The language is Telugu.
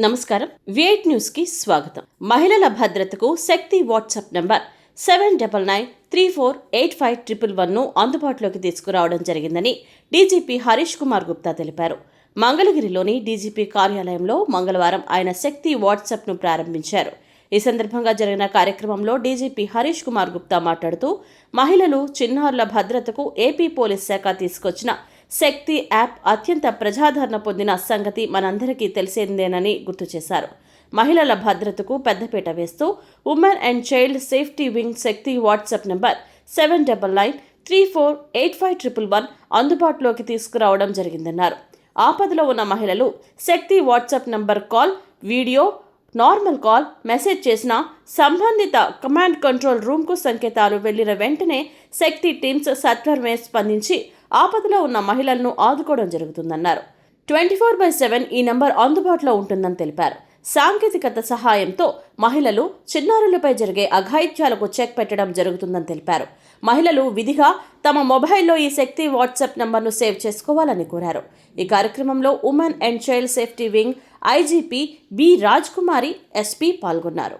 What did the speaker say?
నమస్కారం. విఐట్ న్యూస్కి స్వాగతం. మహిళల భద్రతకు Shakti WhatsApp number seven double nine three four eight five triple వన్ను అందుబాటులోకి తీసుకురావడం జరిగిందని డీజీపీ హరీష్ కుమార్ గుప్తా తెలిపారు. మంగళగిరిలోని డీజీపీ కార్యాలయంలో మంగళవారం ఆయన శక్తి వాట్సాప్ను ప్రారంభించారు. ఈ సందర్భంగా జరిగిన కార్యక్రమంలో డీజీపీ హరీష్ కుమార్ గుప్తా మాట్లాడుతూ మహిళలు చిన్నారుల భద్రతకు ఏపీ పోలీస్ శాఖ తీసుకొచ్చిన శక్తి యాప్ అత్యంత ప్రజాదరణ పొందిన సంగతి మనందరికీ తెలిసిందేనని గుర్తు చేశారు. మహిళల భద్రతకు పెద్దపీట వేస్తూ women and child safety wing Shakti WhatsApp number seven double nine three four eight five triple one అందుబాటులోకి తీసుకురావడం జరిగిందన్నారు. ఆపదలో ఉన్న మహిళలు Shakti WhatsApp number call video normal call message చేసిన సంబంధిత కమాండ్ కంట్రోల్ రూమ్కు సంకేతాలు వెళ్ళిన వెంటనే శక్తి టీమ్స్ సత్వరమే స్పందించి ఆపదలో ఉన్న మహిళలను ఆదుకోవడం జరుగుతుందన్నారు. ట్వంటీ ఫోర్ బై సెవెన్ ఈ నంబర్ అందుబాటులో ఉంటుందని తెలిపారు. సాంకేతికత సహాయంతో మహిళలు చిన్నారులపై జరిగే అఘాయిత్యాలకు చెక్ పెట్టడం జరుగుతుందని తెలిపారు. మహిళలు విధిగా తమ మొబైల్లో ఈ శక్తి వాట్సాప్ నంబర్ను సేవ్ చేసుకోవాలని కోరారు. ఈ కార్యక్రమంలో women and child safety wing IGP B Raj Kumari SP పాల్గొన్నారు.